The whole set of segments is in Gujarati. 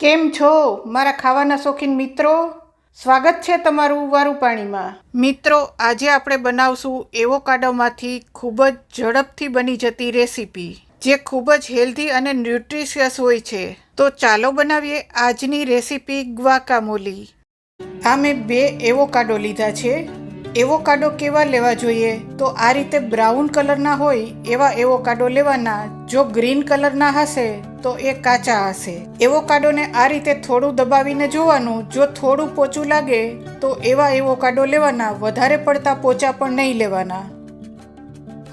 કેમ છો, મારા ખાવાના શોખીન મિત્રો? સ્વાગત છે તમારું વારું પાણીમાં. મિત્રો, આજે આપણે બનાવશું એવોકાડોમાંથી ખૂબ જ ઝડપથી બની જતી રેસીપી, જે ખૂબ જ હેલ્ધી અને ન્યુટ્રિશિયસ હોય છે. તો ચાલો બનાવીએ આજની રેસીપી ગ્વાકામોલી. આ મેં બે એવોકાડો લીધા છે. એવોકાડો કેવા લેવા જોઈએ? તો આ રીતે બ્રાઉન કલરના હોય એવા એવોકાડો લેવાના, જો ગ્રીન કલરના હશે તો એ કાચા હશે. એવોકાડોને આ રીતે થોડું દબાવીને જોવાનું, જો થોડું પોચું લાગે, તો એવા એવોકાડો લેવાના, વધારે પડતા પોચા પણ નહીં લેવાના.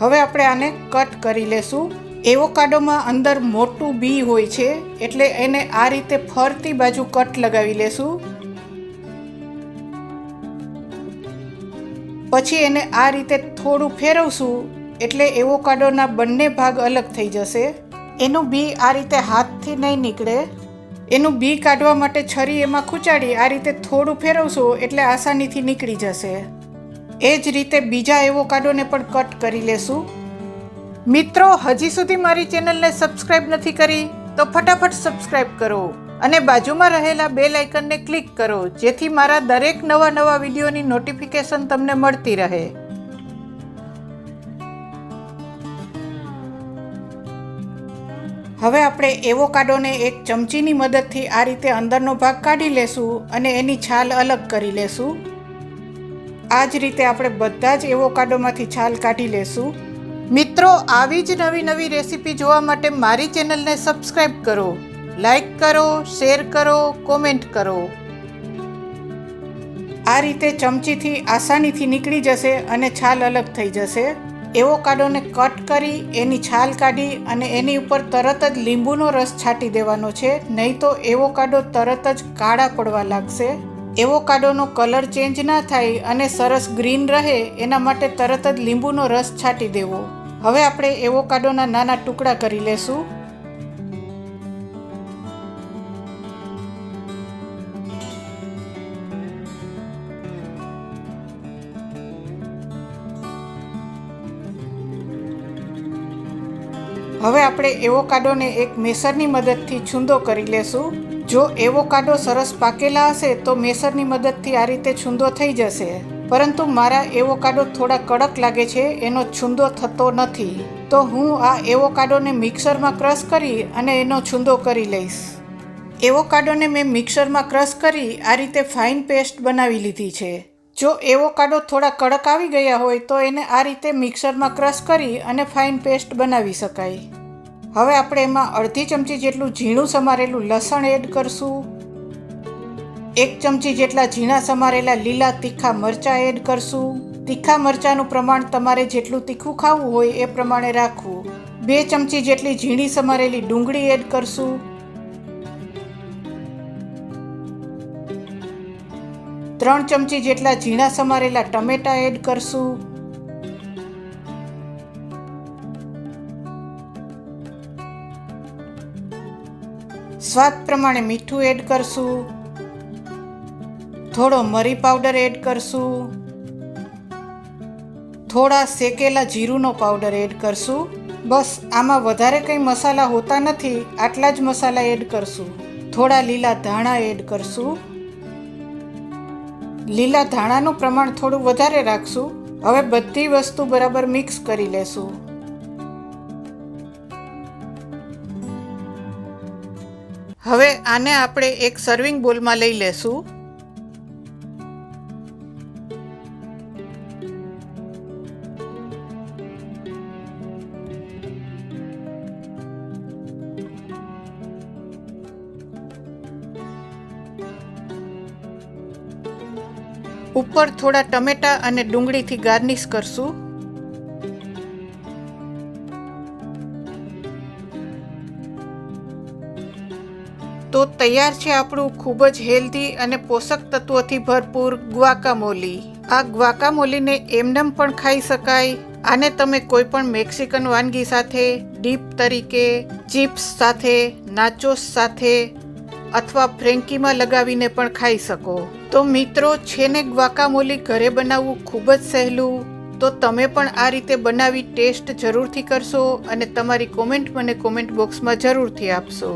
હવે આપણે આને કટ કરી લેશું. એવોકાડોમાં અંદર મોટું બી હોય છે, એટલે એને આ રીતે ફરતી બાજુ કટ લગાવી લેશું. પછી એને આ રીતે થોડું ફેરવશું, એટલે એવોકાડોના બંને ભાગ અલગ થઈ જશે. એનું બી આ રીતે હાથથી નહીં નીકળે. એનું બી કાઢવા માટે છરી એમાં ખૂંચાડી આ રીતે થોડું ફેરવશું એટલે આસાનીથી નીકળી જશે. એ જ રીતે બીજા એવોકાડોને પણ કટ કરી લેશું. મિત્રો, હજી સુધી મારી ચેનલને સબસ્ક્રાઇબ નથી કરી તો ફટાફટ સબસ્ક્રાઇબ કરો અને બાજુમાં રહેલા બે લાઇકનને ક્લિક કરો જેથી મારા દરેક નવા નવા વિડીયોની નોટિફિકેશન તમને મળતી રહે. હવે આપણે એવોકાડોને એક ચમચીની મદદથી આ રીતે અંદરનો ભાગ કાઢી લેશું અને એની છાલ અલગ કરી લેશું. આ જ રીતે આપણે બધા જ એવોકાડોમાંથી છાલ કાઢી લેશું. મિત્રો, આવી જ નવી નવી રેસીપી જોવા માટે મારી ચેનલને સબસ્ક્રાઈબ કરો લાઈક કરો, શેર કરો, કોમેન્ટ કરો. આ રીતે ચમચીથી આસાનીથી નીકળી જશે અને છાલ અલગ થઈ જશે. એવોકાડોને કટ કરી, એની છાલ કાઢી અને એની ઉપર તરત જ લીંબુનો રસ છાંટી દેવાનો છે. નહીં તો એવોકાડો તરત જ કાળા પડવા લાગશે. એવોકાડોનો કલર ચેન્જ ના થાય અને સરસ ગ્રીન રહે, એના માટે તરત જ લીંબુનો રસ છાંટી દેવો. હવે આપણે એવોકાડોના નાના ટુકડા કરી લેશું. હવે આપણે એવોકાડોને એક મેસરની મદદથી છૂંદો કરી લેશું. જો એવોકાડો સરસ પાકેલા હશે, તો મેસરની મદદથી આ રીતે છૂંદો થઈ જશે. પરંતુ મારા એવોકાડો થોડા કડક લાગે છે, એનો છૂંદો થતો નથી. તો હું આ એવોકાડોને મિક્સરમાં ક્રશ કરી અને એનો છૂંદો કરી લઈશ. એવોકાડોને મેં મિક્સરમાં ક્રશ કરી આ રીતે ફાઇન પેસ્ટ બનાવી લીધી છે. જો એવોકાડો થોડા કડક આવી ગયા હોય તો એને આ રીતે મિક્સરમાં ક્રશ કરી અને ફાઇન પેસ્ટ બનાવી શકાય. હવે આપણે એમાં અડધી ચમચી જેટલું ઝીણું સમારેલું લસણ એડ કરશું. એક ચમચી જેટલા ઝીણા સમારેલા લીલા તીખા મરચાં એડ કરશું. તીખા મરચાંનું પ્રમાણ તમારે જેટલું તીખું ખાવું હોય એ પ્રમાણે રાખવું. બે ચમચી જેટલી ઝીણી સમારેલી ડુંગળી એડ કરશું. ત્રણ ચમચી જેટલા ઝીણા સમારેલા ટમેટા એડ કરશું. સ્વાદ પ્રમાણે મીઠું એડ કરશું. થોડો મરી પાવડર એડ કરશું. થોડા શેકેલા જીરુંનો પાવડર એડ કરશું. બસ, આમાં વધારે કંઈ મસાલા હોતા નથી, આટલા જ મસાલા એડ કરશું. થોડા લીલા ધાણા એડ કરશું. લીલા ધાણાનું પ્રમાણ થોડું વધારે રાખશું. હવે બધી વસ્તુ બરાબર મિક્સ કરી લેશું. હવે આને આપણે એક સર્વિંગ બોલમાં લઈ લેશું. ઉપર થોડા ટમેટા અને ડુંગળીથી ગાર્નિશ કરશું. તો તૈયાર છે આપણું ખૂબ જ હેલ્ધી અને પોષક તત્વોથી ભરપૂર ગ્વાકામોલી. આ ગ્વાકામોલીને એમનેમ પણ ખાઈ શકાય. આને તમે કોઈ પણ મેક્સિકન વાનગી સાથે, ડીપ તરીકે, ચિપ્સ સાથે, નાચોસ સાથે અથવા ફ્રેન્કીમાં લગાવીને પણ ખાઈ શકો. તો મિત્રો છે ને ગ્વાકામોલી ઘરે બનાવવું ખૂબ જ સહેલું. તો તમે પણ આ રીતે બનાવી ટેસ્ટ જરૂરથી કરશો અને તમારી કોમેન્ટ મને કોમેન્ટ બોક્સમાં જરૂરથી આપશો.